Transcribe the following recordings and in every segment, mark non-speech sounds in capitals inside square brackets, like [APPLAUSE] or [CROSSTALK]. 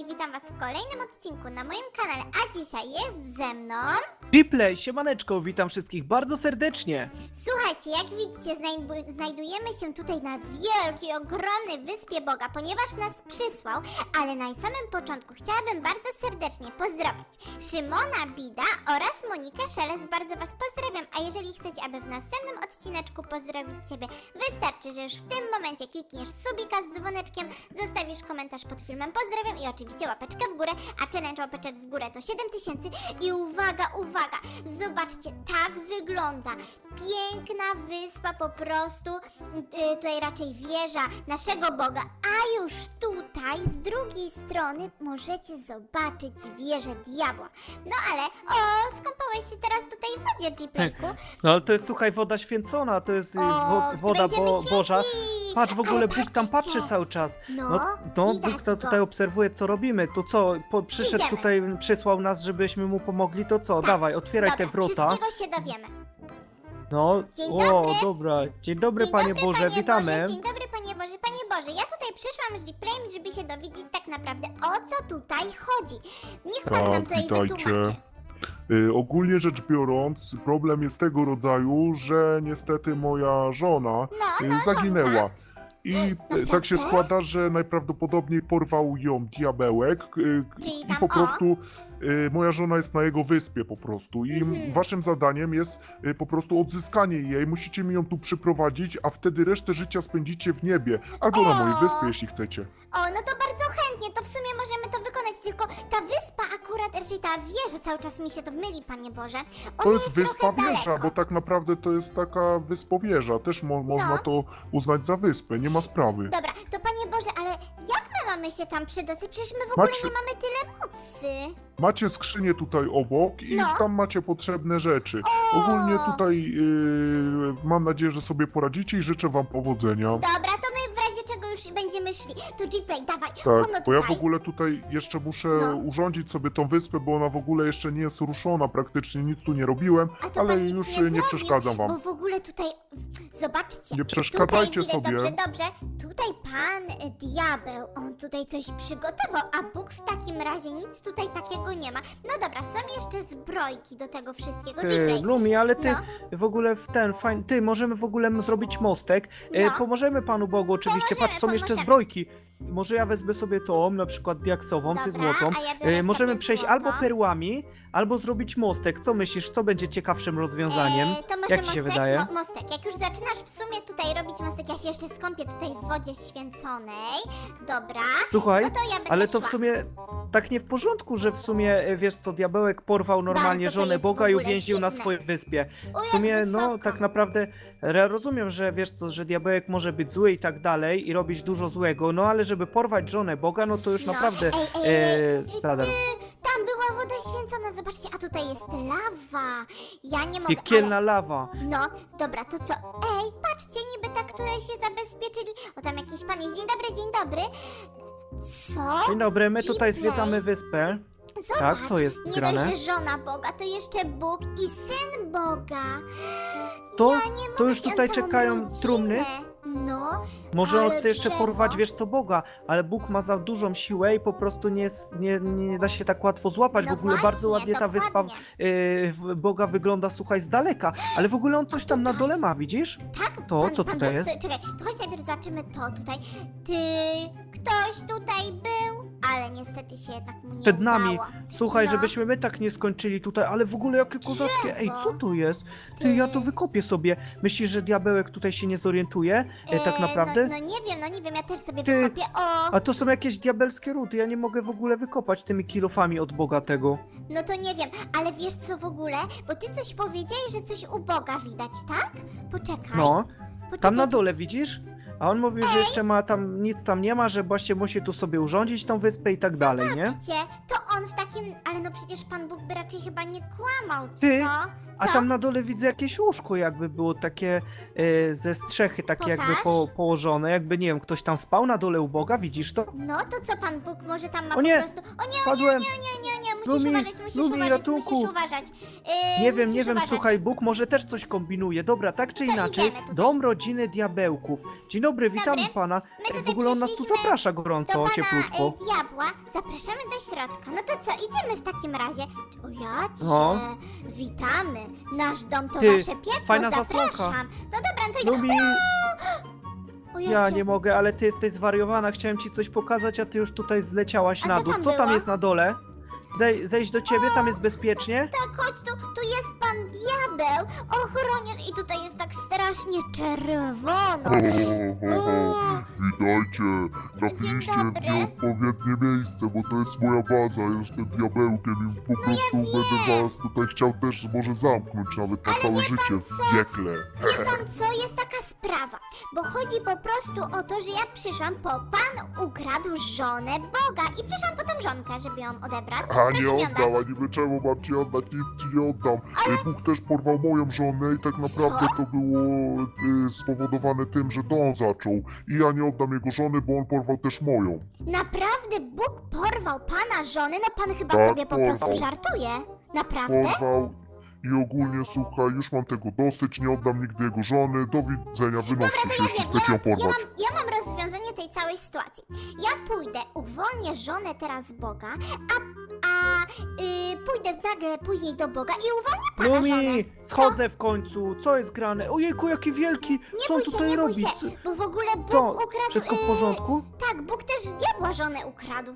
i witam was w kolejnym odcinku na moim kanale, a dzisiaj jest ze mną... Gplay, siemaneczko, witam wszystkich bardzo serdecznie. Słuchajcie, jak widzicie, znajdu- znajdujemy się tutaj na wielkiej, ogromnej wyspie Boga, ponieważ nas przysłał, ale na samym początku chciałabym bardzo serdecznie pozdrowić Szymona Bida oraz Monikę Szelest, bardzo was pozdrawiam, a jeżeli chcecie, aby w następnym odcineczku pozdrowić ciebie, wystarczy, że już w tym momencie klikniesz subika z dzwoneczkiem, zostawisz komentarz pod filmem, pozdrawiam i oczywiście łapeczkę w górę, a challenge łapeczek w górę to 7000 i uwaga, uwaga, zobaczcie, tak wygląda piękna wyspa po prostu, y, tutaj raczej wieża naszego Boga, a już tutaj z drugiej strony możecie zobaczyć wieżę diabła. No ale, o, skąpałeś się teraz tutaj w wodzie, G-Playku. No ale to jest, słuchaj, woda święcona, to jest y, O, wo, woda będziemy bo, Boża. Patrz, w ogóle Bóg tam patrzy cały czas. No, No, no widać Bóg to go. tutaj obserwuje, co robimy. To co, po, przyszedł Idziemy. tutaj, przysłał nas, żebyśmy mu pomogli, to co, Tak. dawaj, otwieraj Dobra, te wrota. wszystkiego się dowiemy. No, Dzień o, dobry. dobra. Dzień dobry, Dzień Panie dobry, Boże, Panie witamy. Boże, dzień dobry, Panie Boże. Panie Boże, ja tutaj przyszłam z G-Playem, żeby się dowiedzieć tak naprawdę o co tutaj chodzi. Niech Pan Tak, nam tutaj witajcie. wytłumaczy. Y, Ogólnie rzecz biorąc, problem jest tego rodzaju, że niestety moja żona No, y, no, zaginęła. I y, tak się składa, że najprawdopodobniej porwał ją diabełek k- Czyli i tam po o. prostu y, moja żona jest na jego wyspie po prostu. I Mhm. waszym zadaniem jest y, po prostu odzyskanie jej. Musicie mi ją tu przyprowadzić, a wtedy resztę życia spędzicie w niebie. Albo na mojej O. wyspie, jeśli chcecie. O, no to bardzo chętnie, to w sumie możemy to wykonać, tylko ta wyspa akurat, raczej ta wieża, cały czas mi się to myli, Panie Boże. Ona To jest wyspa trochę wieża, daleko. bo tak naprawdę to jest taka wyspowieża. Też mo można No. to uznać za wyspę, nie ma sprawy. Dobra, to Panie Boże, ale jak my mamy się tam przedostać? Przecież my w ogóle Macie- nie mamy tyle mocy. Macie skrzynię tutaj obok i No. tam macie potrzebne rzeczy. O! Ogólnie tutaj yy, mam nadzieję, że sobie poradzicie i życzę wam powodzenia. Dobra, to szli. To G-Play, dawaj, Tak, ono bo ja w tutaj. ogóle tutaj jeszcze muszę No. urządzić sobie tą wyspę, bo ona w ogóle jeszcze nie jest ruszona, praktycznie nic tu nie robiłem, A to ale pan nic już nie nie, zrobił, przeszkadzam Bo wam. w ogóle tutaj, zobaczcie. Nie przeszkadzajcie tutaj sobie. Dobrze, dobrze. Tutaj pan e, diabeł, on tutaj coś przygotował, a Bóg w takim razie nic tutaj takiego nie ma. No dobra, są jeszcze zbrojki do tego wszystkiego. Ty, G-Play. Lumi, ale ty No. w ogóle w ten, fajny, ty, możemy w ogóle m- zrobić mostek. E, No. pomożemy Panu Bogu oczywiście, Pomożemy, patrz, są jeszcze pomożemy. Zbrojki. Może ja wezmę sobie tą, na przykład diaksową, ty Dobra, złotą. a ja biorę E, możemy sobie przejść złoto. albo perłami, albo zrobić mostek. Co myślisz, co będzie ciekawszym rozwiązaniem? E, to może Jak ci się mostek, wydaje? Mo mostek. Jak już zaczynasz w sumie tutaj robić mostek, ja się jeszcze skąpię tutaj w wodzie święconej. Dobra. Słuchaj, No to ja będę ale to w szła. sumie tak nie w porządku, że w sumie, e, wiesz co, diabełek porwał normalnie Bardzo to żonę jest w Boga i ogóle uwięził na dziwne. swojej wyspie. O, W jak sumie, no, wysoko. tak naprawdę ja rozumiem, że wiesz co, że diabełek może być zły i tak dalej i robić dużo złego, no ale żeby porwać żonę Boga, no to już No. naprawdę Ej, ej, ej, e, zadar. Tam była woda święcona, zobaczcie, a tutaj jest lawa. Ja nie mogę. Piekielna lawa. Ale... No, dobra, to co? Ej, patrzcie, niby tak tutaj się zabezpieczyli. O, tam jakiś pan jest. Dzień dobry, dzień dobry. Co? Dzień dobry, my tutaj Dziwne. zwiedzamy wyspę. Zobacz, Tak, co jest nie dość, że żona Boga, to jeszcze Bóg i Syn Boga. To, Ja nie mogę to już się tutaj całą czekają rodzinę. trumny. No, Może on Ale chce jeszcze drzewo. porwać, wiesz co, Boga, ale Bóg ma za dużą siłę i po prostu nie, s- nie, nie da się tak łatwo złapać. no w ogóle właśnie, bardzo ładnie ta wyspa dokładnie. y, w- Boga wygląda, słuchaj, z daleka. Ale w ogóle on coś tam na dole ma, widzisz? Tak, To, pan, co pan tutaj jest? Czekaj, to chodź najpierw zobaczymy to tutaj. Ty, ktoś tutaj był, ale niestety się jednak mu nie Przed nami. udało. Słuchaj, No. żebyśmy my tak nie skończyli tutaj, ale w ogóle jakie kozackie. Ej, co to jest? Ty, ja to Ty. wykopię sobie. Myślisz, że diabełek tutaj się nie zorientuje? E, tak E, naprawdę? No, no nie wiem, no nie wiem, ja też sobie Ty, wykopię. O, A to są jakieś diabelskie rudy, ja nie mogę w ogóle wykopać tymi kilofami od Boga tego. no to nie wiem, ale wiesz co w ogóle? Bo ty coś powiedziałeś, że coś u Boga widać, tak? Poczekaj. No, poczekaj, tam na dole widzisz? A on mówił, że jeszcze ma tam, nic tam nie ma, że właśnie musi tu sobie urządzić tą wyspę i tak dalej, nie? Zobaczcie, to on w takim, ale no przecież Pan Bóg by raczej chyba nie kłamał, Ty, co? A Co? tam na dole widzę jakieś łóżko, jakby było takie e, ze strzechy, takie jakby Pokaż. po, położone, jakby nie wiem, ktoś tam spał na dole u Boga, widzisz to? No to co Pan Bóg może tam ma O nie, po prostu... O nie, o Padłem. nie, nie, nie, nie, musisz Lumi, uważać, musisz Lumi, uważać, ratunku. musisz uważać. Yy, Nie wiem, musisz nie wiem, uważać. słuchaj, Bóg może też coś kombinuje. Dobra, tak czy To inaczej, idziemy tutaj. dom rodziny diabełków. Dzień dobry, Dzień witamy dobry. pana. My W tutaj ogóle on nas tu przyszliśmy zaprasza Do gorąco, pana cieplutko. y, diabła zapraszamy do środka. No to co, idziemy w takim razie. O ja cię, No. witamy. Nasz dom to Ty, wasze piekło, fajna zapraszam. zasłonka. No dobra, no to Lumi, o ja ja cię. nie mogę, ale ty jesteś zwariowana, chciałem ci coś pokazać, a ty już tutaj zleciałaś A na co dół. tam Co tam było? jest na dole? Zej, zejść do ciebie, tam jest bezpiecznie? Tak, chodź tu, tu jest diabeł, ochroniarz i tutaj jest tak strasznie czerwono. Ho. Witajcie, trafiliście w dobry. nieodpowiednie miejsce, bo to jest moja baza, ja jestem diabełkiem i po prostu będę was tutaj chciał też może zamknąć nawet na całe życie w piekle. Wie pan co, jest taka sprawa, bo chodzi po prostu o to, że ja przyszłam, bo pan ukradł żonę Boga i przyszłam po tą żonkę, żeby ją odebrać. A Proszę nie mi oddał, oddać. a niby czemu mam ci oddać, nic ci nie oddam. E, Bóg też porwał moją żonę i tak naprawdę to było e, spowodowane tym, że to on zaczął. I ja nie oddam jego żony, bo on porwał też moją. Naprawdę Bóg porwał pana żony? No pan chyba Tak, sobie po prostu porwał. żartuje. Naprawdę? Porwał i ogólnie, słuchaj, już mam tego dosyć, nie oddam nigdy jego żony. Do widzenia, wynoście się, jeśli chcecie ją ja, ja, porwać. mam, ja mam rozwiązanie tej całej sytuacji. Ja pójdę, uwolnię żonę teraz z Boga, a, a y, pójdę nagle później do Boga i uwolnię pana żonę. Lumi, schodzę w końcu, co jest grane? Ojejku, jaki wielki, Nie co on bój się, tutaj nie bój robi? się, Co- bo w ogóle Bóg Co? ukradł... Wszystko w y, porządku? Tak, Bóg też diabła żonę ukradł.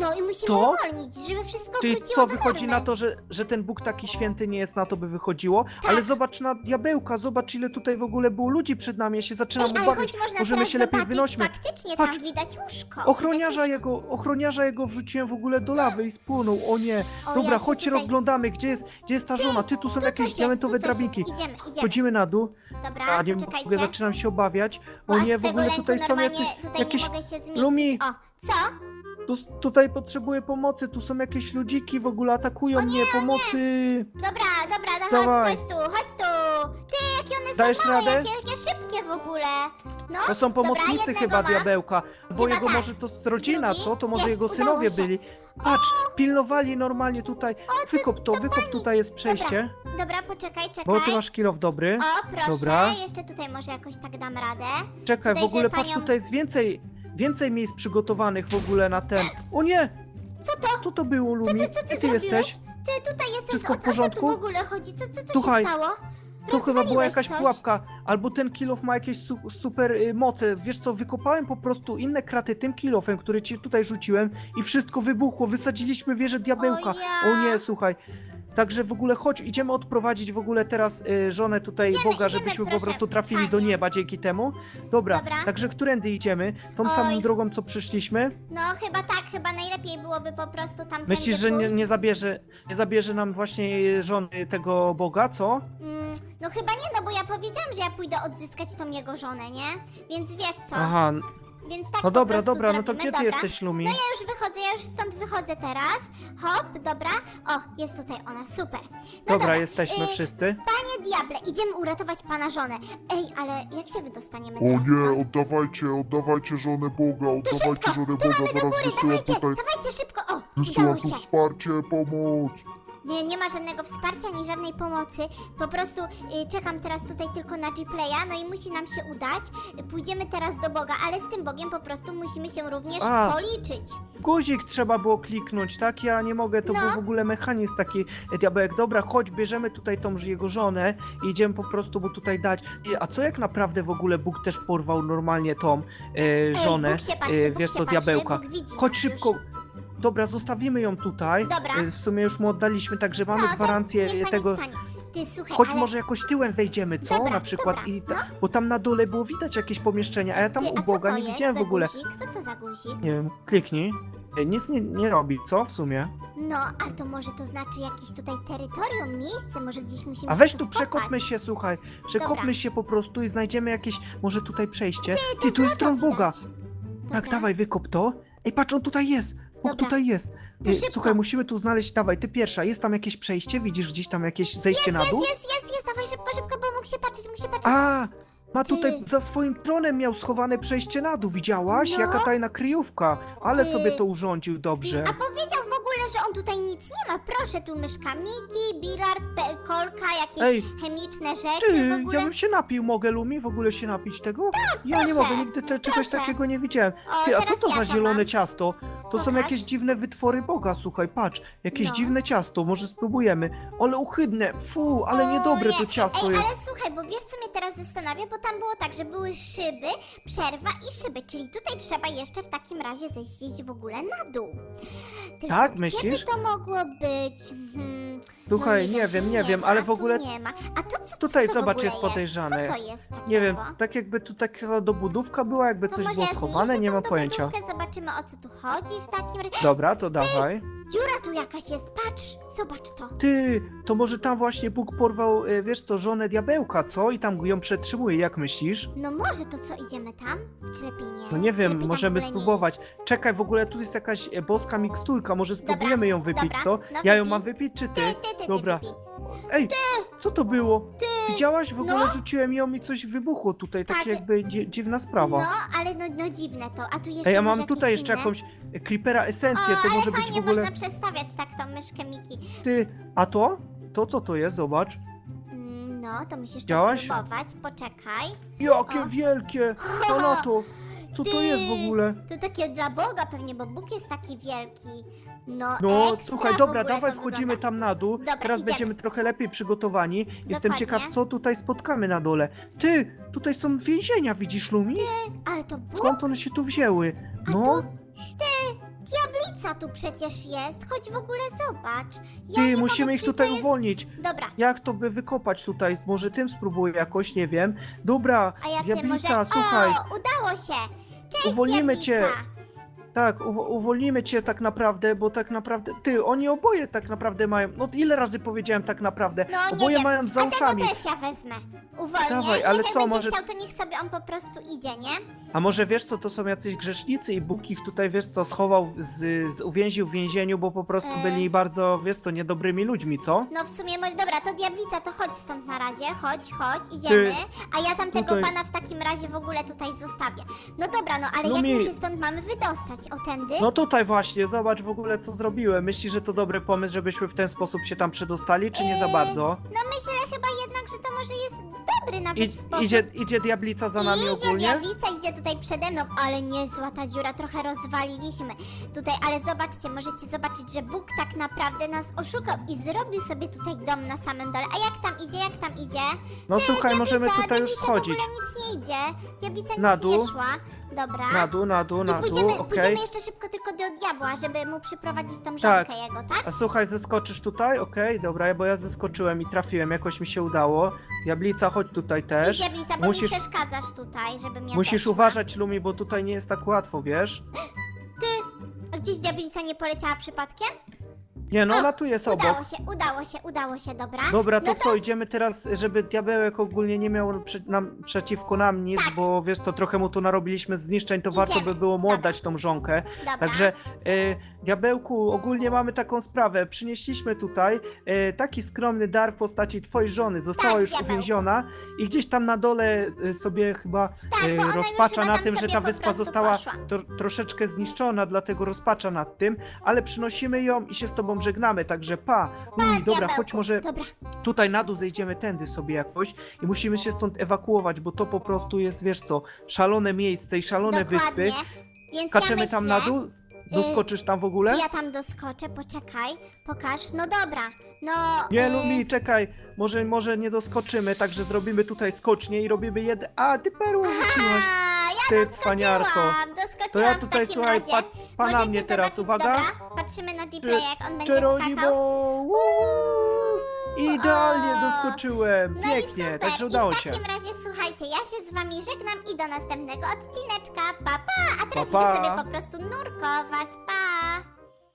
No i musimy Co? uwolnić, żeby wszystko Czyli wróciło co, do wychodzi normy. na to, że, że ten Bóg taki święty nie jest na to, by wychodziło? Tak. Ale zobacz na diabełka, zobacz ile tutaj w ogóle było ludzi przed nami, ja się zaczynam Ej, ale obawiać. choć można Możemy teraz się lepiej zobaczyć, wynośmy. faktycznie Patrz. tam widać łóżko. Ochroniarza jego, ochroniarza jego wrzuciłem w ogóle do lawy i spłonął, o nie. O, Dobra, ja chodź się tutaj- rozglądamy, gdzie jest, gdzie jest ta żona? Ty, tu są Tu jakieś jest, diamentowe tu coś drabinki. Jest. Idziemy, idziemy. Chodzimy na dół. Dobra, A nie poczekajcie. mogę, zaczynam się obawiać. Bo O aż nie, z w tego ogóle tutaj są normalnie jakieś, tutaj jakieś nie mogę się zmieścić. Lumi. O, co? Tu, tutaj potrzebuję pomocy, tu są jakieś ludziki w ogóle, atakują mnie, pomocy. Dobra, dobra, no Dawaj. chodź, chodź tu, chodź tu. Ty, jakie one Dajesz są małe, radę? jakie, jakie szybkie w ogóle. No, To są pomocnicy jednego chyba mam. diabełka. Bo Chyba jego tak. może to z rodzina, Drugi? co? To może Jest, jego udało synowie się. byli. Patrz, pilnowali normalnie tutaj. Wykop to, wykop tutaj jest przejście. dobra, poczekaj, czekaj. Bo ty masz kilof dobry. O, proszę, Dobra. jeszcze tutaj może jakoś tak dam radę. Czekaj, w Tutaj, ogóle patrz, panią- tutaj jest więcej, więcej miejsc przygotowanych w ogóle na ten. O nie! Co to? Co to było, Lumi? Co ty, co ty Gdzie ty zrobiłeś? jesteś? Ty, tutaj jestem, Wszystko o, w o co tu porządku? w ogóle chodzi? Co, co tu Słuchaj, się stało? To chyba była Rozwaliłeś jakaś coś? pułapka, albo ten kilof ma jakieś su super y, moce. Wiesz co, wykopałem po prostu inne kraty tym kilofem, który ci tutaj rzuciłem i wszystko wybuchło. Wysadziliśmy wieżę diabełka. O ja. O nie, słuchaj. Także w ogóle chodź, idziemy odprowadzić w ogóle teraz y, żonę tutaj Idziemy, Boga, idziemy, żebyśmy po proszę, prostu trafili do nieba dzięki temu. Dobra, Dobra. także którędy idziemy? Tą Oj. samą drogą, co przyszliśmy? No, chyba tak, chyba najlepiej byłoby po prostu tam Myślisz, że nie, nie, zabierze, nie zabierze nam właśnie żony tego Boga, co? Mm, no chyba nie, no bo ja powiedziałam, że ja pójdę odzyskać tą jego żonę, nie? Więc wiesz co? Aha, Więc tak no po dobra, prostu dobra, no to zrobimy, gdzie ty dobra. jesteś, Lumi? No ja już wychodzę, ja już stąd wychodzę teraz. Hop, dobra. O, jest tutaj ona, super. No Dobra, dobra, jesteśmy y, wszyscy. Panie diable, idziemy uratować pana żonę. Ej, ale jak się wydostaniemy O teraz nie, stąd? oddawajcie, oddawajcie żonę Boga, To oddawajcie szybko, żonę tu Boga, mamy do zaraz góry, wysyłam dawajcie, tutaj, dawajcie szybko. O, wysyłam tu się. wsparcie, pomoc. Nie, nie ma żadnego wsparcia, ani żadnej pomocy. Po prostu y, czekam teraz tutaj tylko na G-Playa, no i musi nam się udać. Pójdziemy teraz do Boga, ale z tym Bogiem po prostu musimy się również A. policzyć. Guzik trzeba było kliknąć, tak? Ja nie mogę, to No. był w ogóle mechanizm taki e, diabełek. Dobra, chodź, bierzemy tutaj tą jego żonę i idziemy po prostu mu tutaj dać. I, a co jak naprawdę w ogóle Bóg też porwał normalnie tą e, żonę? Ej, Bóg się patrzy, e, Bóg wiesz się co, patrzy, diabełka. Bóg widzi Chodź nas szybko. Dobra, zostawimy ją tutaj. Dobra. E, W sumie już mu oddaliśmy, także mamy No, to gwarancję niech pani tego. wstanie. Ty, słuchaj, Chodź ale... może jakoś tyłem wejdziemy, co? Dobra, Na przykład. dobra, I ta, no. Bo tam na dole było widać jakieś pomieszczenia, a ja tam Ty, u Boga to nie jest widziałem w za ogóle. Guzik? Co to za guzik? Nie wiem, kliknij. E, Nic nie, nie robi, co w sumie? No, ale to może to znaczy jakieś tutaj terytorium, miejsce, może gdzieś musimy A się weź tu tu wkopać. przekopmy się, słuchaj. Przekopmy Dobra. się po prostu i znajdziemy jakieś, może tutaj przejście. Ty, tu jest tron Boga. widać. Tak, dawaj, wykop to. Ej, patrz, on tutaj jest. Bóg Dobra. tutaj jest. To szybko. Słuchaj, musimy tu znaleźć, dawaj, ty pierwsza. Jest tam jakieś przejście? Widzisz gdzieś tam jakieś zejście na dół? Jest, jest, jest, dawaj szybko, szybko, bo mógł się patrzeć, mógł się patrzeć. A! Ma Ty. tutaj za swoim tronem miał schowane przejście na dół, widziałaś? No. Jaka tajna kryjówka. Ale Ty. sobie to urządził dobrze. A powiedział w ogóle, że on tutaj nic nie ma. Proszę, tu myszka Miki, bilard, pe- kolka, jakieś Ej, chemiczne rzeczy Ty, w ogóle. ja bym się napił, mogę Lumi w ogóle się napić tego? ja nie proszę, mogę, nigdy te, czegoś proszę. takiego nie widziałem. O, Ty, a co teraz to ja za to zielone mam. ciasto? To są Pokaż. jakieś dziwne wytwory Boga, słuchaj, patrz. Jakieś No. dziwne ciasto, może spróbujemy. Ale ohydne, fu, ale niedobre to Ojej, ciasto Ej, jest. ale słuchaj, bo wiesz co mnie teraz zastanawia, bo tam było tak, że były szyby, przerwa i szyby, czyli tutaj trzeba jeszcze w takim razie zejść w ogóle na dół. Tylko Tak, gdzie myślisz? by to mogło być? Hmm, Słuchaj, no nie wiem, nie wiem, ma, ale w tu ogóle nie ma. A to co tutaj co to w zobacz, ogóle jest podejrzane. Co to jest takiego? Nie wiem, tak jakby tu taka dobudówka była, jakby To coś może było ja schowane, zniszczę nie tą mam pojęcia. dobudówkę, Zobaczymy o co tu chodzi w takim razie. Dobra, to dawaj. Dziura tu jakaś jest, patrz, zobacz to. Ty, to może tam właśnie Bóg porwał, e, wiesz co, żonę diabełka, co? I tam ją przetrzymuje, jak myślisz? No może to co, idziemy tam? Czy lepiej nie? No nie Czy wiem, tam możemy w ogóle nie spróbować. iść? Czekaj, w ogóle tu jest jakaś e, boska miksturka, może spróbujemy ją wypić, dobra, co? no Ja ją wypij. mam wypić, czy ty? Ty, ty, ty, Dobra. Ty, ty. Ej, co to było? Widziałaś? W ogóle No. rzuciłem ją i coś wybuchło tutaj, takie Tak. jakby dzi- dziwna sprawa. No, ale no, no dziwne to. A tu jeszcze Ej, ja może mam tutaj jeszcze inne? jakąś e, creepera esencję, o, to ale może być fajnie w ogóle... można przestawiać tak tą myszkę Miki. Ty, a to? To co to jest? Zobacz. Mm, No, to musisz to próbować. Poczekaj. Jakie O. wielkie! [LAUGHS] To na to! Co to jest w ogóle? To takie dla Boga pewnie, bo Bóg jest taki wielki. No, No, ekstra słuchaj, w dobra, ogóle dawaj to wchodzimy wygląda. tam na dół. Dobra, Teraz idziemy. będziemy trochę lepiej przygotowani. Jestem Dokładnie. ciekaw, co tutaj spotkamy na dole. Ty, tutaj są więzienia, widzisz, Lumi? Ale to Bóg? Skąd one się tu wzięły? No, tu- Diablica tu przecież jest. Chodź w ogóle zobacz. Ja ty, musimy ich gdzie tutaj to jest... uwolnić. Dobra, Jak to by wykopać tutaj? Może tym spróbuję jakoś, nie wiem. Dobra, a jak ty diablica, może... słuchaj. O, udało się. Cześć, Uwolnimy cię. diablica. Tak, uwo- uwolnimy cię tak naprawdę, bo tak naprawdę. Ty, oni oboje tak naprawdę mają. No ile razy powiedziałem tak naprawdę? No, nie oboje wiem. mają za A uszami. tego też ja wezmę. Uwolnię. Dawaj, ale Niech co, będzie może- chciał, to niech sobie on po prostu idzie, nie? A może wiesz co, to są jacyś grzesznicy i Bóg ich tutaj, wiesz co, schował, z, z, uwięził w więzieniu, bo po prostu E. byli bardzo, wiesz co, niedobrymi ludźmi, co? No w sumie może, dobra, to diablica, to chodź stąd na razie, chodź, chodź, idziemy. A ja tam tego tutaj- pana w takim razie w ogóle tutaj zostawię. No dobra, no ale No jak mi- my się stąd mamy wydostać? O tędy? No tutaj właśnie, zobacz w ogóle co zrobiłem. Myślisz, że to dobry pomysł, żebyśmy w ten sposób się tam przedostali, czy nie za bardzo? No myślę chyba jednak, że to może jest dobry nawet I, sposób. idzie, idzie diablica za nami Idzie ogólnie? diablica, idzie tutaj przede mną, ale niezła ta dziura, trochę rozwaliliśmy tutaj, ale zobaczcie, możecie zobaczyć, że Bóg tak naprawdę nas oszukał i zrobił sobie tutaj dom na samym dole. A jak tam idzie, jak tam idzie? No słuchaj, Diablica, możemy tutaj już diablica schodzić. w ogóle nic nie idzie, diablica Na nic dół. nie szła. Dobra. Na dół, na dół, I na pójdziemy, dół, okej. pójdziemy jeszcze szybko tylko do diabła, żeby mu przyprowadzić tą żonkę jego, tak? A słuchaj, zeskoczysz tutaj? Okej, dobra, bo ja zeskoczyłem i trafiłem, jakoś mi się udało. Diablica, chodź tutaj I też. diablica, bo musisz- mi przeszkadzasz tutaj, żeby mnie Musisz uważać, Lumi, bo tutaj nie jest tak łatwo, wiesz? A gdzieś diablica nie poleciała przypadkiem? Nie, no O, ona tu jest Udało obok. się, udało się, udało się, dobra. Dobra, to no co, idziemy teraz, żeby diabełek ogólnie nie miał prze, nam, przeciwko nam nic, Tak. bo wiesz co, trochę mu tu narobiliśmy zniszczeń, to warto Idziemy. by było mu oddać tą żonkę. Dobra. Także, e, diabełku, ogólnie mamy taką sprawę. Przynieśliśmy tutaj e, taki skromny dar w postaci twojej żony. Została Tak, już diabełku. uwięziona i gdzieś tam na dole e, sobie chyba Tak, e, ona już rozpacza chyba na tam tym, że sobie ta po wyspa prostu została poszła. tro, troszeczkę zniszczona, dlatego rozpacza nad tym, ale przynosimy ją i się z tobą żegnamy, także pa. Lumi, dobra, diabełku. chodź może Dobra, tutaj na dół zejdziemy tędy sobie jakoś i musimy się stąd ewakuować, bo to po prostu jest, wiesz co, szalone miejsce i szalone dokładnie. wyspy. Więc Kaczemy ja tam myślę, na dół? Doskoczysz tam w Czy ogóle? ja tam doskoczę? Poczekaj, pokaż. No dobra, no... Nie, y, Lumi, czekaj, może, może nie doskoczymy, także zrobimy tutaj skocznie i robimy jeden... A, ty perło wróciłaś! A, ja Ty, doskoczyłam, cwaniarko. doskoczyłam To ja w tutaj, takim słuchaj, razie. pa, pa na Możecie mnie teraz, zobaczyć, uwaga! Dobra, patrzymy na Gplaya, jak on będzie skakał. Uuu, Idealnie O. doskoczyłem! No i Pięknie, super. także udało I w się. takim razie, słuchajcie, ja się z wami żegnam i do następnego odcineczka. Pa, pa! A teraz Pa, pa. idę sobie po prostu nurkować. Pa!